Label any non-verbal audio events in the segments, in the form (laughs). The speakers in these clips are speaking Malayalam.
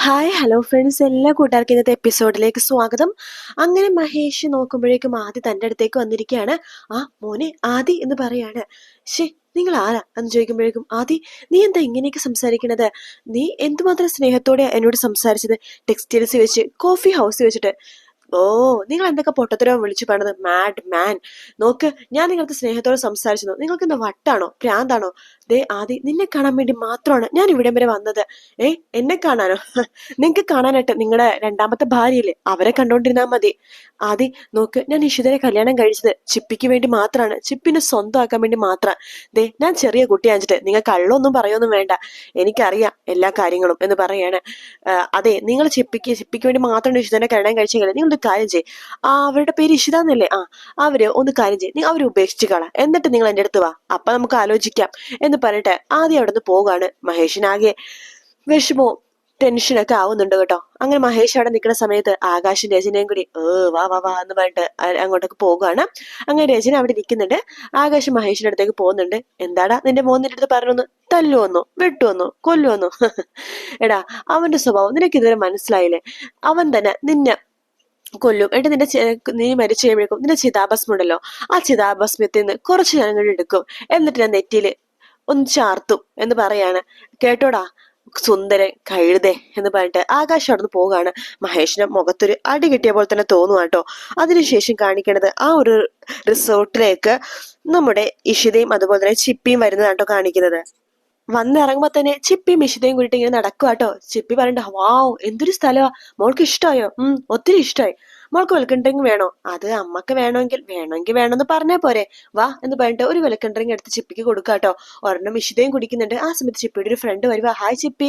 ഹായ് ഹലോ ഫ്രണ്ട്സ് എല്ലാ കൂട്ടുകാർക്കും ഇന്നത്തെ എപ്പിസോഡിലേക്ക് സ്വാഗതം. അങ്ങനെ മഹേഷ് നോക്കുമ്പോഴേക്കും ആദി തന്റെ അടുത്തേക്ക് വന്നിരിക്കുകയാണ്. ആ മോനെ ആദി എന്ന് പറയാണ്. ശേ നിങ്ങൾ ആരാ? എന്ന് ചോദിക്കുമ്പോഴേക്കും ആദി നീ എന്താ ഇങ്ങനെയൊക്കെ സംസാരിക്കണത്? നീ എന്തുമാത്രം സ്നേഹത്തോടെ എന്നോട് സംസാരിച്ചത്? ടെക്സ്റ്റൈൽസ് വെച്ച് കോഫി ഹൗസ് വെച്ചിട്ട്. ഓ നിങ്ങൾ എന്തൊക്കെ പൊട്ടത്തരോ വിളിച്ചു പറഞ്ഞത്? മാഡ് മാൻ നോക്ക് ഞാൻ നിങ്ങൾക്ക് സ്നേഹത്തോടെ സംസാരിച്ചു നിങ്ങൾക്ക് എന്താ വട്ടാണോ? പ്രാന്താണോ? ദേ ആദി നിന്നെ കാണാൻ വേണ്ടി മാത്രമാണ് ഞാൻ ഇവിടം വരെ വന്നത്. ഏ എന്നെ കാണാനോ? (laughs) നിങ്ങൾക്ക് കാണാനായിട്ട് നിങ്ങളുടെ രണ്ടാമത്തെ ഭാര്യയില്ലേ? അവരെ കണ്ടോണ്ടിരുന്നാൽ മതി. ആദി നോക്ക് ഞാൻ ഇഷിതരെ കല്യാണം കഴിച്ചത് ചിപ്പിക്ക് വേണ്ടി മാത്രമാണ് ചിപ്പിനെ സ്വന്തമാക്കാൻ വേണ്ടി മാത്രം. ദേ ഞാൻ ചെറിയ കുട്ടിയാഞ്ചിട്ട് നിങ്ങൾ കള്ളൊന്നും പറയൊന്നും വേണ്ട. എനിക്കറിയാം എല്ലാ കാര്യങ്ങളും എന്ന് പറയാണ്. അതെ നിങ്ങൾ ചിപ്പിക്ക് ചിപ്പിക്ക് വേണ്ടി മാത്രമാണ് ഇഷിതനെ കല്യാണം കഴിച്ചെങ്കിൽ കാര്യം ചെയ്യ്. ആ അവരുടെ പേര് ഇഷിത എന്നല്ലേ? ആ അവർ ഒന്ന് കാര്യം നിങ്ങൾ അവരെ ഉപേക്ഷിച്ച് കള എന്നിട്ട് നിങ്ങൾ എന്റെ അടുത്ത് വാ. അപ്പൊ നമുക്ക് ആലോചിക്കാം. എന്ന് പറഞ്ഞിട്ട് ആദ്യം അവിടെ നിന്ന് പോകാണ് മഹേഷിനാകെ. വിഷമോ ടെൻഷനൊക്കെ ആവുന്നുണ്ട് കേട്ടോ. അങ്ങനെ മഹേഷ് അവിടെ നിൽക്കുന്ന സമയത്ത് ആകാശും രചനയും കൂടി ഏ വാ വാ വാ എന്ന് പറഞ്ഞിട്ട് അങ്ങോട്ടൊക്കെ പോകുകയാണ് അങ്ങനെ രചന അവിടെ നിൽക്കുന്നുണ്ട് ആകാശം മഹേഷിന്റെ അടുത്തേക്ക് പോകുന്നുണ്ട്. എന്താടാ നിന്റെ മോന്നിന്റെ നിന്റെ അടുത്ത് പറഞ്ഞു തല്ലു വന്നു? വെട്ടു വന്നു? കൊല്ലു വന്നു? (laughs) എടാ അവന്റെ സ്വഭാവം നിനക്ക് ഇതുവരെ മനസ്സിലായില്ലേ? അവൻ തന്നെ നിന്നെ കൊല്ലും. എന്നിട്ട് നിന്റെ നീ മരിച്ചു കഴിയുമ്പോഴേക്കും നിന്റെ ചിതാഭസ്മം ഉണ്ടല്ലോ ആ ചിതാഭസ്മത്തിൽ നിന്ന് കുറച്ച് ഞാൻ എടുക്കും. എന്നിട്ട് ഞാൻ നെറ്റിയിൽ ഒന്ന് ചാർത്തും എന്ന് പറയാണ്. കേട്ടോടാ സുന്ദരൻ കഴുതേ എന്ന് പറഞ്ഞിട്ട് ആകാശം അവിടെ നിന്ന് പോവുകയാണ്. മഹേഷിന്റെ മുഖത്തൊരു അടി കിട്ടിയ പോലെ തന്നെ തോന്നുക കേട്ടോ അതിനുശേഷം കാണിക്കണത് ആ ഒരു റിസോർട്ടിലേക്ക് നമ്മുടെ ഇഷിതയും അതുപോലെ തന്നെ ചിപ്പിയും വരുന്നതാട്ടോ കാണിക്കുന്നത്. വന്നിറങ്ങുമ്പോ തന്നെ ചിപ്പി മിഷിതയും കൂടിയിട്ട് ഇങ്ങനെ നടക്കുക കേട്ടോ ചിപ്പി പറയണ്ട വാവ് എന്തൊരു സ്ഥലമാ മോൾക്ക് ഇഷ്ടമായോ ഉം ഒത്തിരി ഇഷ്ടമായി മോൾക്ക് വെൽക്കം വേണോ? അത് അമ്മയ്ക്ക് വേണമെങ്കിൽ വേണമെങ്കിൽ വേണമെന്ന് പറഞ്ഞാൽ പോരെ. വാ എന്ന് പറഞ്ഞിട്ട് ഒരു വെൽക്കം എടുത്ത് ചിപ്പിക്ക് കൊടുക്കാട്ടോ കേട്ടോ ഒരെണ്ണം ഇഷിതയും കുടിക്കുന്നുണ്ട്. ആ സമയത്ത് ചിപ്പിയുടെ ഒരു ഫ്രണ്ട് വരുവാ. ഹായ് ചിപ്പി.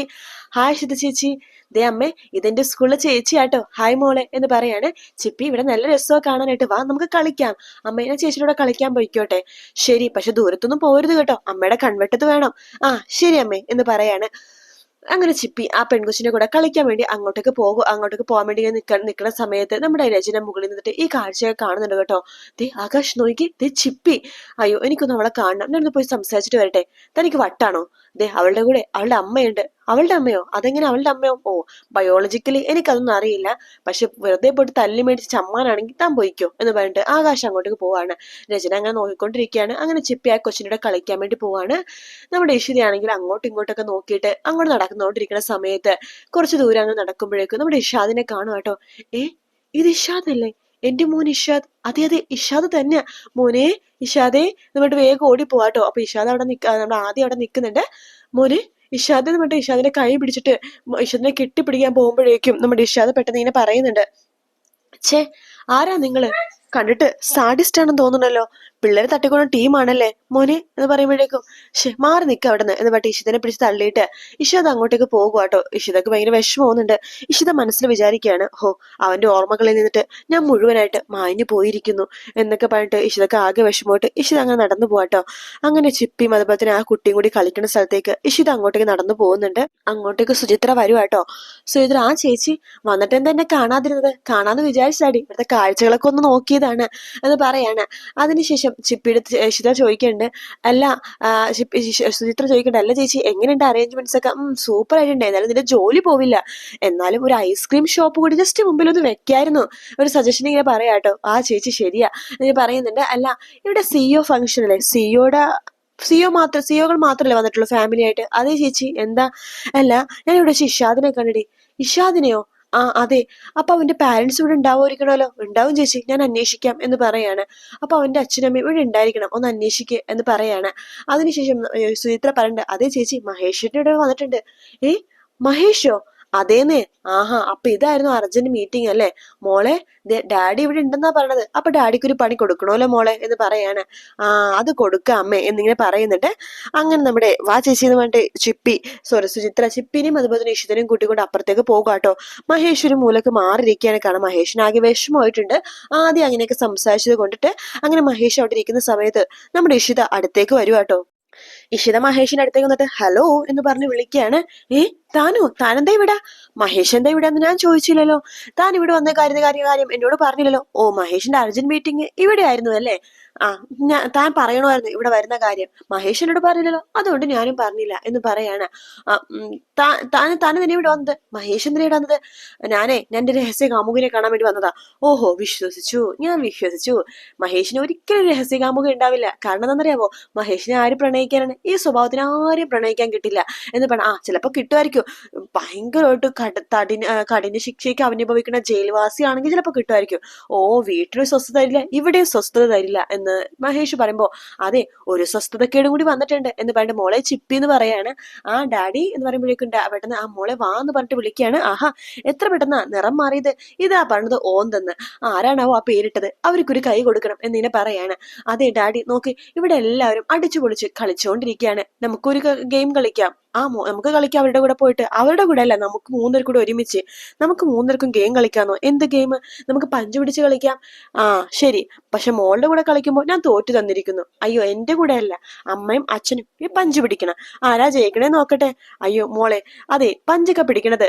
ഹായ് ഇഷിത ചേച്ചി. ദേ അമ്മേ ഇതെന്റെ സ്കൂളിലെ ചേച്ചി ആട്ടോ ഹായ് മോളെ എന്ന് പറയാണ്. ചിപ്പി ഇവിടെ നല്ല രസമൊക്കെ കാണാനായിട്ട്. വാ നമുക്ക് കളിക്കാം. അമ്മ ഞാൻ ചേച്ചിയുടെ കളിക്കാൻ പോയിക്കോട്ടെ. ശരി പക്ഷെ ദൂരത്തൊന്നും പോരുത് കേട്ടോ. അമ്മയുടെ കൺവെട്ടത്ത് വേണം. ആ ശരി അമ്മേ എന്ന് പറയാണ്. അങ്ങനെ ചിപ്പി ആ പെൺകൊച്ചിന്റെ കൂടെ കളിക്കാൻ വേണ്ടി അങ്ങോട്ടേക്ക് പോകും. അങ്ങോട്ടേക്ക് പോകാൻ വേണ്ടി നിൽക്കാൻ നിൽക്കുന്ന സമയത്ത് നമ്മുടെ രചന മുകളിൽ നിന്നിട്ട് ഈ കാഴ്ചയൊക്കെ കാണുന്നുണ്ട് കേട്ടോ. ദേ ആകാശ് നോക്കി. ദേ ചിപ്പി. അയ്യോ എനിക്കൊന്ന് അവളെ കാണണം. ഞാനൊന്ന് പോയി സംസാരിച്ചിട്ട് വരട്ടെ. തനിക്ക് വട്ടാണോ? ദേ അവളുടെ കൂടെ അവളുടെ അമ്മയുണ്ട്. അവളുടെ അമ്മയോ? അതെങ്ങനെ അവളുടെ അമ്മയോ? ഓ ബയോളജിക്കലി എനിക്കതൊന്നും അറിയില്ല. പക്ഷെ വെറുതെ പോയിട്ട് തല്ലി മേടിച്ച് ചമ്മാനാണെങ്കിൽ താൻ പോയിക്കോ എന്ന് പറഞ്ഞിട്ട് ആകാശം അങ്ങോട്ടേക്ക് പോവാണ്. രചന അങ്ങനെ നോക്കിക്കൊണ്ടിരിക്കുകയാണ്. അങ്ങനെ ചിപ്പി ആ കൊച്ചിനോട് കളിക്കാൻ വേണ്ടി പോവാണ്. നമ്മുടെ ഇഷിതയാണെങ്കിൽ അങ്ങോട്ടും ഇങ്ങോട്ടൊക്കെ നോക്കിയിട്ട് അങ്ങോട്ട് നടക്കുന്നോണ്ടിരിക്കുന്ന സമയത്ത് കുറച്ച് ദൂരം അങ്ങ് നടക്കുമ്പോഴേക്കും നമ്മുടെ ഇഷാദിനെ കാണും കേട്ടോ ഏ ഇത് ഇഷാദല്ലേ? എന്റെ മോൻ ഇഷാദ്. അതെ അതെ ഇഷാദ് തന്നെയാ മോനെ ഇഷാദേ എന്നിട്ട് വേഗം ഓടി പോവാട്ടോ അപ്പൊ ഇഷാദ് അവിടെ നിക്ക നമ്മൾ ആദ്യം അവിടെ നിൽക്കുന്നുണ്ട് മോന് ഇഷാദ് എന്ന് പറഞ്ഞിട്ട് ഇഷാദിന്റെ കൈ പിടിച്ചിട്ട് ഇഷാദിനെ കെട്ടിപ്പിടിക്കാൻ പോകുമ്പോഴേക്കും നമ്മുടെ ഇഷാദ് പെട്ടെന്ന് ഇങ്ങനെ പറയുന്നുണ്ട്. ഛേ ആരാ നിങ്ങൾ? കണ്ടിട്ട് സാഡിസ്റ്റ് ആണെന്ന് തോന്നുന്നല്ലോ പിള്ളേരെ തട്ടിക്കൊണ്ട ടീമാണല്ലേ മോനെ എന്ന് പറയുമ്പോഴേക്കും ഷെ മാറി നിൽക്ക അവിടെ നിന്ന് എന്ന് പറഞ്ഞിട്ട് ഇഷിതനെ പിടിച്ച് തള്ളിയിട്ട് ഇഷിത അങ്ങോട്ടേക്ക് പോകുക കേട്ടോ ഇഷിതക്ക് ഭയങ്കര വിഷമമൊന്നുണ്ട് ഇഷിത മനസ്സിൽ വിചാരിക്കുകയാണ് ഹോ അവന്റെ ഓർമ്മകളിൽ നിന്നിട്ട് ഞാൻ മുഴുവനായിട്ട് മാഞ്ഞു പോയിരിക്കുന്നു എന്നൊക്കെ പറഞ്ഞിട്ട് ഇഷിതക്ക് ആകെ വിഷമമായിട്ട് ഇഷിത അങ്ങനെ നടന്നു പോവാട്ടോ അങ്ങനെ ചിപ്പിയും അതുപോലെ തന്നെ ആ കുട്ടിയും കൂടി കളിക്കുന്ന സ്ഥലത്തേക്ക് ഇഷിത അങ്ങോട്ടേക്ക് നടന്നു പോകുന്നുണ്ട്. അങ്ങോട്ടേക്ക് സുചിത്ര വരുവാട്ടോ സുചിത്ര ആ ചേച്ചി വന്നിട്ട് എന്താ എന്നെ കാണാതിരുന്നത്? കാണാന്ന് വിചാരിച്ചാടി ഇവിടുത്തെ കാഴ്ചകളൊക്കെ ഒന്ന് നോക്കിയതാണ് എന്ന് പറയാണ്. അതിനുശേഷം ചിപ്പിയുടെ ശിത ചോദിക്കുന്നുണ്ട് അല്ല ചിപ്പി- സുചിത്ര ചോദിക്കണ്ട അല്ല ചേച്ചി എങ്ങനെയുണ്ട് അറേഞ്ച്മെന്റ്സ് ഒക്കെ? സൂപ്പർ ആയിട്ടുണ്ട് എന്നാലും നിന്റെ ജോലി പോവില്ല. എന്നാലും ഒരു ഐസ്ക്രീം ഷോപ്പ് കൂടി ജസ്റ്റ് മുമ്പിൽ ഒന്ന് വെക്കായിരുന്നു. ഒരു സജഷൻ ഇങ്ങനെ പറയാട്ടോ ആ ചേച്ചി ശരിയാ. എന്ന് പറയുന്നുണ്ട്. അല്ല ഇവിടെ സിഇഒ ഫംഗ്ഷൻ അല്ലേ? സിഇഒയുടെ സിഒ മാത്രം സിഒകൾ മാത്രമല്ലേ വന്നിട്ടുള്ളൂ ഫാമിലി ആയിട്ട്? അതേ ചേച്ചി. എന്താ? അല്ല ഞാൻ ഇവിടെ ഇഷാദിനെ കണ്ടിടി. ഇഷാദിനെയോ? ആ അതെ. അപ്പൊ അവന്റെ പാരന്റ്സ് ഇവിടെ ഉണ്ടാവുമായിരിക്കണമല്ലോ? ഉണ്ടാവും ചേച്ചി. ഞാൻ അന്വേഷിക്കാം എന്ന് പറയാണ്. അപ്പൊ അവന്റെ അച്ഛനമ്മയും ഇവിടെ ഉണ്ടായിരിക്കണം. ഒന്ന് അന്വേഷിക്കുക എന്ന് പറയാണ്. അതിനുശേഷം സുചിത്ര പറയണ്ട് അതെ ചേച്ചി മഹേഷിന്റെ ഇവിടെ വന്നിട്ടുണ്ട്. ഏ മഹേഷോ? അതേന്നേ. ആഹാ അപ്പൊ ഇതായിരുന്നു അർജന്റ് മീറ്റിംഗ് അല്ലേ? മോളെ ഡാഡി ഇവിടെ ഉണ്ടെന്നാ പറഞ്ഞത്. അപ്പൊ ഡാഡിക്ക് ഒരു പണി കൊടുക്കണമല്ലോ മോളെ എന്ന് പറയാണ്. ആ അത് കൊടുക്ക അമ്മേ എന്നിങ്ങനെ പറയുന്നുണ്ട് അങ്ങനെ നമ്മുടെ വാ ചേച്ചി എന്ന് പറഞ്ഞിട്ട് ചിപ്പി സോറി സുചിത്ര ചിപ്പിനെയും അതുപോലെ തന്നെ ഇഷിതനെയും കൂട്ടിക്കൊണ്ട് അപ്പുറത്തേക്ക് പോകാട്ടോ മഹേഷ് ഒരു മൂലക്ക് മാറിയിരിക്കുകയാണ് കാരണം മഹേഷിന് ആകെ വിഷമമായിട്ടുണ്ട്. ആദ്യം അങ്ങനെയൊക്കെ സംസാരിച്ചത് കൊണ്ടിട്ട് അങ്ങനെ മഹേഷ് അവിടെ ഇരിക്കുന്ന സമയത്ത് നമ്മുടെ ഇഷിത അടുത്തേക്ക് വരുവാട്ടോ ഇഷിത മഹേഷിന്റെ അടുത്തേക്ക് വന്നിട്ട് ഹലോ എന്ന് പറഞ്ഞ് വിളിക്കുകയാണ്. ഏ താനോ? താനെന്താ ഇവിടെ? മഹേഷ് എന്താ ഇവിടെ എന്ന് ഞാൻ ചോദിച്ചില്ലല്ലോ. താൻ ഇവിടെ വന്ന കാര്യം കാര്യം കാര്യം എന്നോട് പറഞ്ഞില്ലല്ലോ. ഓ മഹേഷിന്റെ അർജന്റ് മീറ്റിംഗ് ഇവിടെ ആയിരുന്നു അല്ലേ? ആ ഞാൻ താൻ പറയണമായിരുന്നു ഇവിടെ വരുന്ന കാര്യം. മഹേഷ് എന്നോട് പറഞ്ഞില്ലല്ലോ. അതുകൊണ്ട് ഞാനും പറഞ്ഞില്ല എന്ന് പറയാണ്. താൻ താൻ തന്നെ ഇവിടെ വന്നത്? മഹേഷ് എന്തിനാ ഇവിടെ വന്നത്? ഞാനേ എന്റെ രഹസ്യ കാമുകിനെ കാണാൻ വേണ്ടി വന്നതാ. ഓഹോ വിശ്വസിച്ചു. ഞാൻ വിശ്വസിച്ചു. മഹേഷിന് ഒരിക്കലും രഹസ്യ കാമുക ഉണ്ടാവില്ല. കാരണം എന്താണെന്നറിയാവോ? മഹേഷിനെ ആര് പ്രണയിക്കാനാണ്? ഈ സ്വഭാവത്തിന് ആരെയും പ്രണയിക്കാൻ കിട്ടില്ല എന്ന് പറഞ്ഞ ആ ചിലപ്പോ കിട്ടുമായിരിക്കും. ഭയങ്കരമായിട്ട് കട കഠിന ശിക്ഷയ്ക്ക് അവനുഭവിക്കുന്ന ജയിൽവാസിയാണെങ്കിൽ ചിലപ്പോ കിട്ടുമായിരിക്കും. ഓ വീട്ടിൽ സ്വസ്ഥത തരില്ല ഇവിടെയും സ്വസ്ഥത തരില്ല എന്ന് മഹേഷ് പറയുമ്പോ അതെ ഒരു സ്വസ്ഥതക്കേടും കൂടി വന്നിട്ടുണ്ട്. എന്ന് പറഞ്ഞിട്ട് മോളെ ചിപ്പി എന്ന് പറയാണ്. ആ ഡാഡി എന്ന് പറയുമ്പോഴേക്കും പെട്ടെന്ന് ആ മോളെ വാ എന്ന് പറഞ്ഞിട്ട് വിളിക്കുകയാണ്. ആഹാ എത്ര പെട്ടെന്ന്? നിറം മാറിയത്. ഇതാ പറഞ്ഞത് ഓന്തെന്ന്. ആരാണാവോ ആ പേരിട്ടത്? അവർക്കൊരു കൈ കൊടുക്കണം. എന്നിങ്ങനെ പറയാണ്. അതെ ഡാഡി നോക്ക് ഇവിടെ എല്ലാവരും അടിച്ചു പൊളിച്ച് കളിച്ചുകൊണ്ടിരിക്കുകയാണ് നമുക്കൊരു ഗെയിം കളിക്കാം. ആ നമുക്ക് കളിക്കാം അവരുടെ കൂടെ പോയിട്ട്. അവരുടെ കൂടെ അല്ല നമുക്ക് മൂന്നര കൂടെ ഒരുമിച്ച് നമുക്ക് മൂന്നർക്കും ഗെയിം കളിക്കാന്നോ. എന്ത് ഗെയിം നമുക്ക് പഞ്ച് പിടിച്ച് കളിക്കാം. ആ ശരി. പക്ഷെ മോളുടെ കൂടെ കളിക്കുമ്പോൾ ഞാൻ തോറ്റു തന്നിരിക്കുന്നു. അയ്യോ എന്റെ കൂടെ അല്ല. അമ്മയും അച്ഛനും ഈ പഞ്ച് പിടിക്കണം. ആരാ ജയിക്കണേ നോക്കട്ടെ. അയ്യോ മോളെ അതെ പഞ്ചൊക്കെ പിടിക്കണത്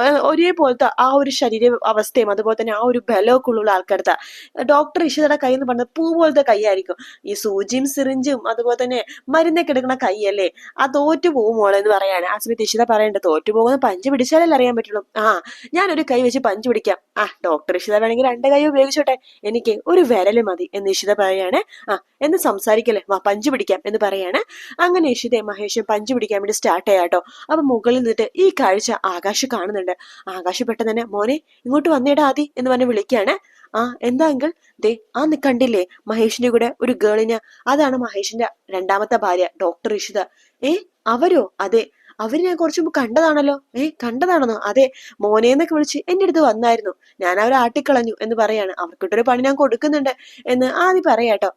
ഒരേപോലത്തെ ആ ഒരു ശരീര അവസ്ഥയും അതുപോലെ തന്നെ ആ ഒരു ബലമൊക്കെ ഉള്ള ആൾക്കാരുടെ ഡോക്ടർ ഇഷിതയുടെ കൈ എന്ന് പറഞ്ഞത് പൂ പോലത്തെ കൈയായിരിക്കും. ഈ സൂചിയും സിറിഞ്ചും അതുപോലെ തന്നെ മരുന്നൊക്കെ എടുക്കുന്ന കൈയല്ലേ? ആ തോറ്റു പോകും മോളെ എന്ന് പറയാണ്. ആ സമയത്ത് ഇഷിത പറയേണ്ടത് തോറ്റു പോകുന്ന പഞ്ച് പിടിച്ചാലല്ലേ അറിയാൻ പറ്റുള്ളൂ? ആ ഞാനൊരു കൈ വെച്ച് പഞ്ച് പിടിക്കാം. ആ ഡോക്ടർ ഇഷിത വേണമെങ്കിൽ രണ്ട് കൈ ഉപയോഗിച്ചോട്ടെ? എനിക്ക് ഒരു വിരൽ മതി എന്ന് ഇഷിത പറയാണ്. ആ എന്ന് സംസാരിക്കല്ലേ? വാ പഞ്ച് പിടിക്കാം എന്ന് പറയാണ്. അങ്ങനെ ഇഷിതയും മഹേഷും പഞ്ച് പിടിക്കാൻ വേണ്ടി സ്റ്റാർട്ട് ചെയ്യാട്ടോ. അപ്പൊ മുകളിൽ നിന്നിട്ട് ഈ കാഴ്ച ആകാശ് കാണുന്നുണ്ട്. ആകാശ് പെട്ടെന്ന് തന്നെ മോനെ ഇങ്ങോട്ട് വന്നേടാ ആദി എന്ന് പറഞ്ഞ് വിളിക്കുകയാണ് ആ എന്താ അങ്കിൾ? ദേ ആ നി കണ്ടില്ലേ മഹേഷിന്റെ കൂടെ ഒരു ഗേളിന് അതാണ് മഹേഷിന്റെ രണ്ടാമത്തെ ഭാര്യ ഡോക്ടർ ഇഷിത. ഏ അവരോ? അതെ. അവർ ഞാൻ കുറച്ചു മുമ്പ് കണ്ടതാണല്ലോ. ഏ കണ്ടതാണെന്നോ? അതെ. മോനേന്നൊക്കെ വിളിച്ച് എന്റെ അടുത്ത് വന്നായിരുന്നു. ഞാൻ അവരെ ആട്ടിക്കളഞ്ഞു എന്ന് പറയാണ്. അവർക്കിട്ടൊരു പണി ഞാൻ കൊടുക്കുന്നുണ്ട് എന്ന് ആദ്യം പറയാട്ടോ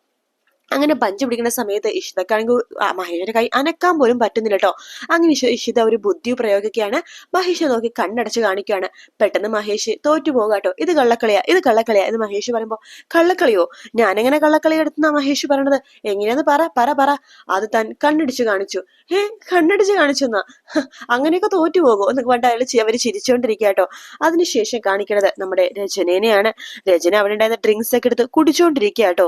അങ്ങനെ പഞ്ച് പിടിക്കുന്ന സമയത്ത് ഇഷിതക്കാണെങ്കിൽ മഹേഷിന്റെ കൈ അനക്കാൻ പോലും പറ്റുന്നില്ല കേട്ടോ അങ്ങനെ ഇഷ ഇഷിത ഒരു ബുദ്ധി പ്രയോഗിക്കുകയാണ്. മഹേഷ് നോക്കി കണ്ണടച്ച് കാണിക്കുകയാണ്. പെട്ടെന്ന് മഹേഷ് തോറ്റു പോകാട്ടോ ഇത് കള്ളക്കളിയാ ഇത് കള്ളക്കളിയാ എന്ന് മഹേഷ് പറയുമ്പോൾ കള്ളക്കളിയോ? ഞാനെങ്ങനെ കള്ളക്കളി എടുത്തുന്ന മഹേഷ് പറയണത്? എങ്ങനെയാന്ന് പറ പറ പറ. അത് താൻ കണ്ണടിച്ച് കാണിച്ചു. ഏ കണ്ണടിച്ച് കാണിച്ചു എന്നാ? അങ്ങനെയൊക്കെ തോറ്റു പോകുമോ? എന്നൊക്കെ പണ്ട് അയാൾ അവർ അവർ ചിരിച്ചോണ്ടിരിക്കുക കേട്ടോ. അതിനുശേഷം കാണിക്കണത് നമ്മുടെ രചനേനെയാണ് രചന അവിടെ ഉണ്ടായിരുന്ന ഡ്രിങ്ക്സ് ഒക്കെ എടുത്ത് കുടിച്ചുകൊണ്ടിരിക്കുക കേട്ടോ.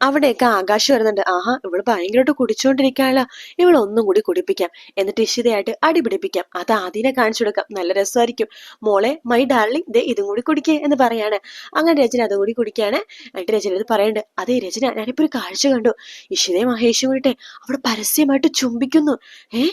അവിടെയൊക്കെ ആകാശം വരുന്നുണ്ട്. ആഹാ ഇവൾ ഭയങ്കരമായിട്ട് കുടിച്ചുകൊണ്ടിരിക്കാനുള്ള ഇവൾ ഒന്നും കൂടി കുടിപ്പിക്കാം. എന്നിട്ട് ഇഷിതയായിട്ട് അടിപിടിപ്പിക്കാം അത് ആദ്യനെ കാണിച്ചു കൊടുക്കാം. നല്ല രസമായിരിക്കും. മോളെ മൈ ഡാർലിംഗ് ദേ ഇതും കൂടി കുടിക്കേ എന്ന് പറയാണ്. അങ്ങനെ രചന അതും കൂടി കുടിക്കാണ് എന്നിട്ട് രചന ഇത് പറയണ്ട് അതെ രചന ഞാനിപ്പോ ഒരു കാഴ്ച കണ്ടു. ഇഷിതയും മഹേഷും കൂടിട്ടെ അവിടെ പരസ്യമായിട്ട് ചുംബിക്കുന്നു. ഏ?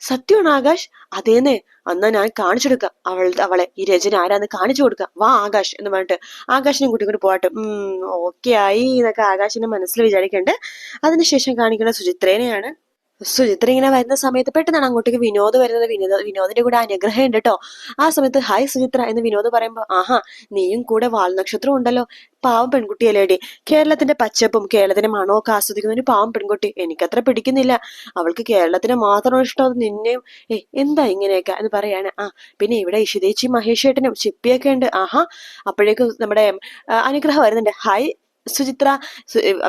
സത്യമാണോ ആകാശ്? അതേന്നെ. അന്ന് ഞാൻ കാണിച്ചു കൊടുക്കാം. അവൾ അവളെ. ഈ രചന ആരാന്ന് കാണിച്ചു കൊടുക്കാം. വാ ആകാശ് എന്ന് പറഞ്ഞിട്ട് ആകാശിനെ കൂട്ടി കൂടി പോകട്ടെ. ഉം ഓക്കെ ആയി എന്നൊക്കെ ആകാശിന്റെ മനസ്സിൽ വിചാരിക്കണ്ട്. അതിനുശേഷം കാണിക്കുന്ന സുചിത്രേനെയാണ് സുചിത്ര ഇങ്ങനെ വരുന്ന സമയത്ത് പെട്ടെന്നാണ് അങ്ങോട്ടേക്ക് വിനോദ് വരുന്നത്. വിനോദ വിനോദിന്റെ കൂടെ അനുഗ്രഹം ഉണ്ട് കേട്ടോ ആ സമയത്ത് ഹായ് സുചിത്ര എന്ന് വിനോദ് പറയുമ്പോൾ ആഹാ നീയും കൂടെ വാൽ നക്ഷത്രം ഉണ്ടല്ലോ. പാവം പെൺകുട്ടിയല്ലേടി. കേരളത്തിന്റെ പച്ചപ്പും കേരളത്തിന്റെ മണമൊക്കെ ആസ്വദിക്കുന്ന ഒരു പാവം പെൺകുട്ടി. എനിക്കത്ര പിടിക്കുന്നില്ല. അവൾക്ക് കേരളത്തിന് മാത്രം ഇഷ്ടം. നിന്നെയും ഏ എന്താ ഇങ്ങനെയൊക്കെ? എന്ന് പറയാണ്. ആ പിന്നെ ഇവിടെ ഇഷിതേച്ചി മഹേഷേട്ടനും ചിപ്പിയൊക്കെ ഉണ്ട്. ആഹാ അപ്പോഴേക്കും നമ്മുടെ അനുഗ്രഹം വരുന്നുണ്ട്. ഹായ് സുചിത്ര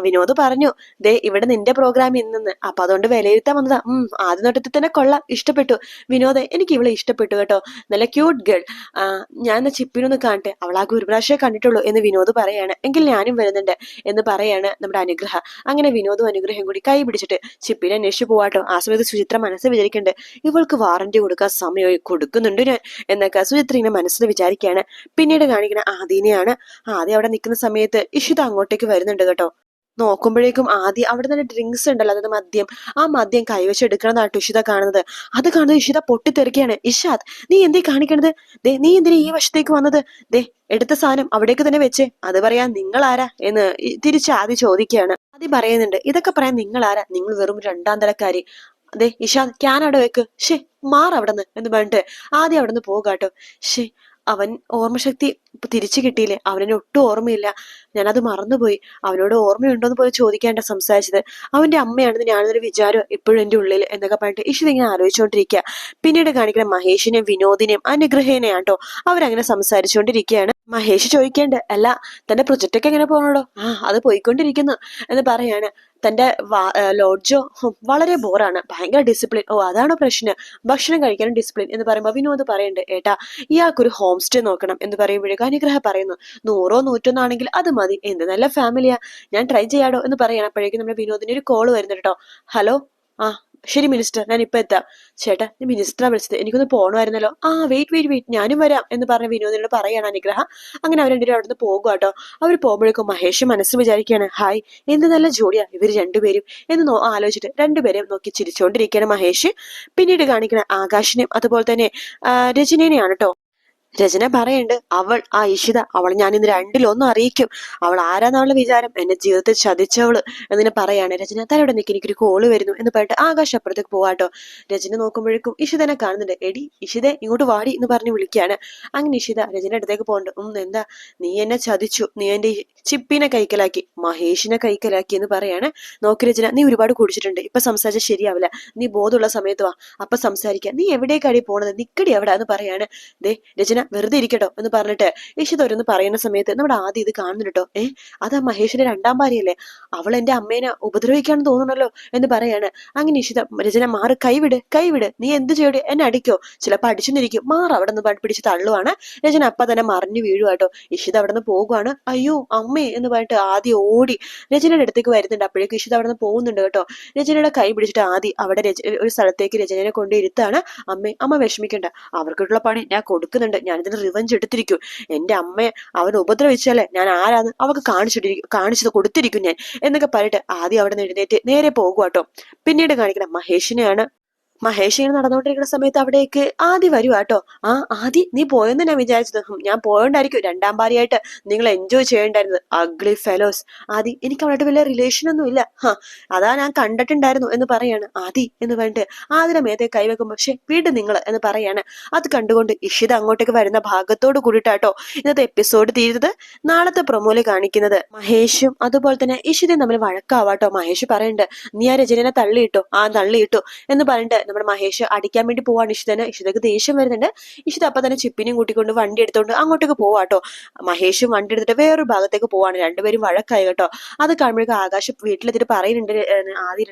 വിനോദ് പറഞ്ഞു ദേ ഇവിടെ നിന്റെ പ്രോഗ്രാം ഇന്നെന്ന്. അപ്പൊ അതുകൊണ്ട് വിലയിരുത്താൻ വന്നതാ. ഉം ആദ്യ നോട്ടത്തിൽ തന്നെ കൊള്ളാം. ഇഷ്ടപ്പെട്ടു. വിനോദ് എനിക്ക് ഇവളെ ഇഷ്ടപ്പെട്ടു കേട്ടോ. നല്ല ക്യൂട്ട് ഗേൾ ഞാൻ എന്നാ ചിപ്പിനൊന്ന് കാണട്ടെ? അവൾ ആ ഗുരുപ്രാശയെ കണ്ടിട്ടുള്ളൂ എന്ന് വിനോദ് പറയാണ്. എങ്കിൽ ഞാനും വരുന്നുണ്ട് എന്ന് പറയാണ് നമ്മുടെ അനുഗ്രഹ. അങ്ങനെ വിനോദും അനുഗ്രഹം കൂടി കൈ പിടിച്ചിട്ട് ചിപ്പിനെ അന്വേഷിച്ചു പോവാട്ടോ. ആ സമയത്ത് സുചിത്ര മനസ്സിൽ വിചാരിക്കണ്ട് ഇവൾക്ക് വാറന്റി കൊടുക്കാൻ സമയമായി കൊടുക്കുന്നുണ്ട് ഞാൻ എന്നൊക്കെ സുചിത്ര ഇങ്ങനെ മനസ്സിൽ വിചാരിക്കുകയാണ് പിന്നീട് കാണിക്കുന്ന ആദീനെയാണ്. ആദ്യം അവിടെ നിൽക്കുന്ന സമയത്ത് ഇഷിത അങ്ങോട്ടേക്ക് വരുന്നുണ്ട് കേട്ടോ. നോക്കുമ്പോഴേക്കും ആദ്യം അവിടെ തന്നെ ഡ്രിങ്ക്സ് ഉണ്ടല്ലോ അതായത് മദ്യം. ആ മദ്യം കൈവശം എടുക്കണതാണ് ഇഷിത കാണുന്നത്. അത് കാണുന്നത് ഇഷിത പൊട്ടിത്തെറിക്കുകയാണ്. ഇഷാദ് നീ എന്തേ കാണിക്കണത്? ദേ നീ എന്തിനാ ഈ വശത്തേക്ക് വന്നത്? ദേ എടുത്ത സാധനം അവിടേക്ക് തന്നെ വെച്ച്. അത് പറയാൻ നിങ്ങൾ ആരാ എന്ന് തിരിച്ച് ആദ്യം ചോദിക്കുകയാണ്. ആദ്യം പറയുന്നുണ്ട് ഇതൊക്കെ പറയാൻ നിങ്ങൾ ആരാ നിങ്ങൾ വെറും രണ്ടാം തലക്കാരി അതെ ഇഷാദ് ക്യാൻ അവിടെ വെക്ക്. ഷേ മാറ് നിന്ന് എന്ന് പറഞ്ഞിട്ട് ആദ്യം അവിടെ നിന്ന് പോകാട്ടോ ഷേ അവൻ ഓർമ്മശക്തി ഇപ്പൊ തിരിച്ചു കിട്ടിയില്ലേ? അവനെ ഒട്ടും ഓർമ്മയില്ല. ഞാനത് മറന്നുപോയി. അവനോട് ഓർമ്മയുണ്ടോ എന്ന് പോയി ചോദിക്കാണ്ട സംസാരിച്ചത്. അവന്റെ അമ്മയാണെന്ന് ഞാനൊരു വിചാരം ഇപ്പോഴും എന്റെ ഉള്ളിൽ എന്നൊക്കെ പറഞ്ഞിട്ട് ഇഷിത ഇങ്ങനെ ആലോചിച്ചുകൊണ്ടിരിക്കുക പിന്നീട് കാണിക്കുന്ന മഹേഷിനെയും വിനോദിനെയും അനുഗ്രഹേനെയാണ് കേട്ടോ അവരങ്ങനെ സംസാരിച്ചുകൊണ്ടിരിക്കുകയാണ് മഹേഷ് ചോദിക്കേണ്ട അല്ല തന്റെ പ്രൊജക്റ്റ് ഒക്കെ എങ്ങനെ പോകണല്ലോ ആ അത് പോയിക്കൊണ്ടിരിക്കുന്നു. എന്ന് പറയാണ്. തന്റെ ലോഡ്ജോ വളരെ ബോറാണ്. ഭയങ്കര ഡിസിപ്ലിൻ ഓ അതാണ് പ്രശ്നം? ഭക്ഷണം കഴിക്കാനും ഡിസിപ്ലിൻ എന്ന് പറയുമ്പോൾ വിനോദ് പറയണ്ട് ഏട്ടാ ഇയാൾക്കൊരു ഹോം സ്റ്റേ നോക്കണം എന്ന് പറയുമ്പോഴേക്കും അനുഗ്രഹം പറയുന്നു. നൂറോ നൂറ്റൊന്നോ ആണെങ്കിൽ അത് മതി. എന്ത് നല്ല ഫാമിലിയാ. ഞാൻ ട്രൈ ചെയ്യാടോ എന്ന് പറയണം. അപ്പോഴേക്കും നമ്മുടെ വിനോദിന് ഒരു കോൾ വരുന്നുണ്ട് കേട്ടോ. ഹലോ ആ ശരി മിനിസ്റ്റർ ഞാൻ ഇപ്പൊ എത്താം. ചേട്ടാ ഞാൻ മിനിസ്റ്ററാ വിളിച്ചത്. എനിക്കൊന്ന് പോകണമായിരുന്നല്ലോ ആ വെയിറ്റ് വെയിറ്റ് വെയിറ്റ് ഞാനും വരാം എന്ന് പറഞ്ഞ വിനോദിനോട് പറയാണ് അനുഗ്രഹം. അങ്ങനെ അവർ രണ്ടുപേരും അവിടുന്ന് പോകുക കേട്ടോ. അവർ പോകുമ്പോഴേക്കും മഹേഷ് മനസ്സിൽ വിചാരിക്കുകയാണ് ഹായ് എന്ത് നല്ല ജോഡിയാ. ഇവർ രണ്ടുപേരും. എന്ന് ആലോചിച്ചിട്ട് രണ്ടുപേരെയും നോക്കി ചിരിച്ചുകൊണ്ടിരിക്കുകയാണ് മഹേഷ്. പിന്നീട് കാണിക്കുന്ന ആകാശിനെയും അതുപോലെ തന്നെ രജനീനെയാണ് കേട്ടോ. രചന പറയുന്നുണ്ട് അവൾ ആ ഇഷിത അവൾ ഞാൻ ഇന്ന് രണ്ടിലൊന്നും അറിയിക്കും. അവൾ ആരാന്നുള്ള വിചാരം? എന്നെ ജീവിതത്തിൽ ചതിച്ചവൾ എന്നിനെ പറയാണ്. രചന തലയുടെ നിൽക്കി എനിക്കൊരു കോൾ വരുന്നു എന്ന് പറഞ്ഞിട്ട് ആകാശ് അപ്പുറത്തേക്ക് പോവാട്ടോ. രചന നോക്കുമ്പോഴേക്കും ഇഷിതനെ കാണുന്നുണ്ട്. എടി ഇഷിത ഇങ്ങോട്ട് വാടി എന്ന് പറഞ്ഞ് വിളിക്കുകയാണ് അങ്ങനെ ഇഷിത രചന അടുത്തേക്ക് പോകുന്നുണ്ട് ഉം എന്താ? നീ എന്നെ ചതിച്ചു. നീ എന്റെ ചിപ്പിനെ കൈക്കലാക്കി മഹേഷിനെ കൈക്കലാക്കി എന്ന് പറയാണ്. നോക്കി രചന നീ ഒരുപാട് കുടിച്ചിട്ടുണ്ട്. ഇപ്പൊ സംസാരിച്ചാൽ ശരിയാവില്ല. നീ ബോധമുള്ള സമയത്ത് വാ. അപ്പൊ സംസാരിക്കാം. നീ എവിടേക്കാടി പോണത്? നിക്കടി എവിടെ? എന്ന് പറയാണ്. ദേ രചന വെറുതെ ഇരിക്കട്ടോ എന്ന് പറഞ്ഞിട്ട് ഇഷിത പറയുന്ന സമയത്ത് നമ്മുടെ ആദ്യം ഇത് കാണുന്നുണ്ടോ? ഏ അതാ മഹേഷിന്റെ രണ്ടാം ഭാര്യയല്ലേ? അവൾ എന്റെ അമ്മേനെ ഉപദ്രവിക്കാന്ന് തോന്നണല്ലോ എന്ന് പറയാണ്. അങ്ങനെ ഇഷിത രചന മാറി കൈവിട് കൈവിട് നീ എന്ത് ചെയ്യടി? എന്നെ അടിക്കോ? ചിലപ്പോ അടിച്ചെന്നിരിക്കും. മാറ അവിടെ നിന്ന് പിടിച്ച് തള്ളുവാണ്. രചന അപ്പ തന്നെ മറിഞ്ഞു വീഴുവാട്ടോ ഇഷിത അവിടെ നിന്ന് പോകുവാണ്. അയ്യോ അമ്മേ എന്ന് പറഞ്ഞിട്ട് ആദ്യം ഓടി രചനയുടെ അടുത്തേക്ക് വരുന്നുണ്ട്. അപ്പോഴേക്കും ഇഷിത അവിടെ നിന്ന് പോകുന്നുണ്ട് കേട്ടോ. രചനയുടെ കൈ പിടിച്ചിട്ട് ആദ്യം അവിടെ ഒരു സ്ഥലത്തേക്ക് രചനയെ കൊണ്ട് ഇരുത്താണ്. അമ്മേ അമ്മ വിഷമിക്കണ്ട. അവർക്കുള്ള പണി ഞാൻ കൊടുക്കുന്നുണ്ട്. ഞാനിതിന് റിവഞ്ച് എടുത്തിരിക്കും. എന്റെ അമ്മയെ അവൻ ഉപദ്രവിച്ചാലേ ഞാൻ ആരാന്ന് അവൾക്ക് കാണിച്ചിട്ടിരിക്കും കാണിച്ചത് കൊടുത്തിരിക്കും ഞാൻ. എന്നൊക്കെ പറഞ്ഞിട്ട് ആദ്യം അവിടെ നിന്ന് എഴുന്നേറ്റ് നേരെ പോകുവാട്ടോ. പിന്നീട് കാണിക്കണം മഹേഷിനെയാണ് മഹേഷ് ഇങ്ങനെ നടന്നുകൊണ്ടിരിക്കുന്ന സമയത്ത് അവിടേക്ക് ആദി വരുവാട്ടോ ആ ആദി നീ പോയെന്ന് ഞാൻ വിചാരിച്ചത്. ഞാൻ പോയോണ്ടായിരിക്കും രണ്ടാം ഭാര്യയായിട്ട് നിങ്ങൾ എൻജോയ് ചെയ്യണ്ടായിരുന്നു അഗ്ലി ഫെലോസ് ആദി എനിക്ക് അവളായിട്ട് വലിയ റിലേഷൻ ഒന്നും ഇല്ല. ഹാ അതാ ഞാൻ കണ്ടിട്ടുണ്ടായിരുന്നു എന്ന് പറയാണ് ആദി എന്ന് പറഞ്ഞിട്ട് ആദിയുടെ മേതെ കൈവെക്കും പക്ഷെ വീണ്ടും നിങ്ങൾ എന്ന് പറയാണ്. അത് കണ്ടുകൊണ്ട് ഇഷിത അങ്ങോട്ടേക്ക് വരുന്ന ഭാഗത്തോട് കൂടിയിട്ടാട്ടോ ഇന്നത്തെ എപ്പിസോഡ് തീരുന്നത്. നാളത്തെ പ്രൊമോയിൽ കാണിക്കുന്നത് മഹേഷും അതുപോലെ തന്നെ ഇഷിതയും തമ്മിൽ വഴക്കാവാട്ടോ. മഹേഷ് പറയുന്നുണ്ട് നീ ആ രചനനെ തള്ളിയിട്ടോ? ആ തള്ളിയിട്ടോ? എന്ന് പറഞ്ഞിട്ട് നമ്മുടെ മഹേഷ് അടിക്കാൻ വേണ്ടി പോവാണ് ഇഷിതന്. ഇഷിതക്ക് ദേഷ്യം വരുന്നുണ്ട്. ഇഷിത അപ്പൊ തന്നെ ചിപ്പിനെയും കൂട്ടിക്കൊണ്ട് വണ്ടി എടുത്തോണ്ട് അങ്ങോട്ടേക്ക് പോവാട്ടോ മഹേഷും വണ്ടി എടുത്തിട്ട് വേറൊരു ഭാഗത്തേക്ക് പോവാണ്. രണ്ടുപേരും വഴക്കായി കേട്ടോ. അത് കാണുമ്പോഴേക്കും ആകാശ് വീട്ടിലെത്തിട്ട് പറയുന്നുണ്ട് ആദ്യം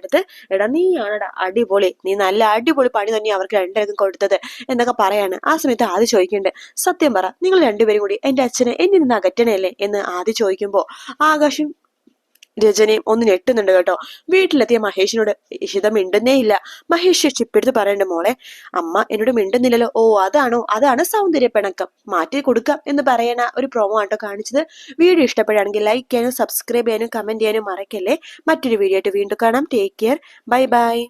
എടാ നീയാണടാ അടിപൊളി. നീ നല്ല അടിപൊളി പണി തന്നെ അവർക്ക് രണ്ടുപേർക്കും കൊടുത്തത് എന്നൊക്കെ പറയാണ്. ആ സമയത്ത് ആദ്യം ചോദിക്കുന്നുണ്ട് സത്യം പറ നിങ്ങൾ രണ്ടുപേരും കൂടി എന്റെ അച്ഛനെ എന്നിൽ നിന്ന് എന്ന് ആദ്യം ചോദിക്കുമ്പോ ആകാശും രചനയും ഒന്ന് ഞെട്ടുന്നുണ്ട് കേട്ടോ. വീട്ടിലെത്തിയ മഹേഷിനോട് ഹിത മിണ്ടുന്നേ ഇല്ല. മഹേഷ് ചിപ്പെടുത്ത് പറയണ്ട മോളെ. അമ്മ എന്നോട് മിണ്ടുന്നില്ലല്ലോ. ഓ അതാണോ? അതാണ് സൗന്ദര്യ പിണക്കം. മാറ്റി കൊടുക്കാം എന്ന് പറയണ ഒരു പ്രൊമോ ആട്ടോ കാണിച്ചത്. വീഡിയോ ഇഷ്ടപ്പെടുകയാണെങ്കിൽ ലൈക്ക് ചെയ്യാനും സബ്സ്ക്രൈബ് ചെയ്യാനും കമന്റ് ചെയ്യാനും മറക്കല്ലേ. മറ്റൊരു വീഡിയോ ആയിട്ട് വീണ്ടും കാണാം. Take care bye bye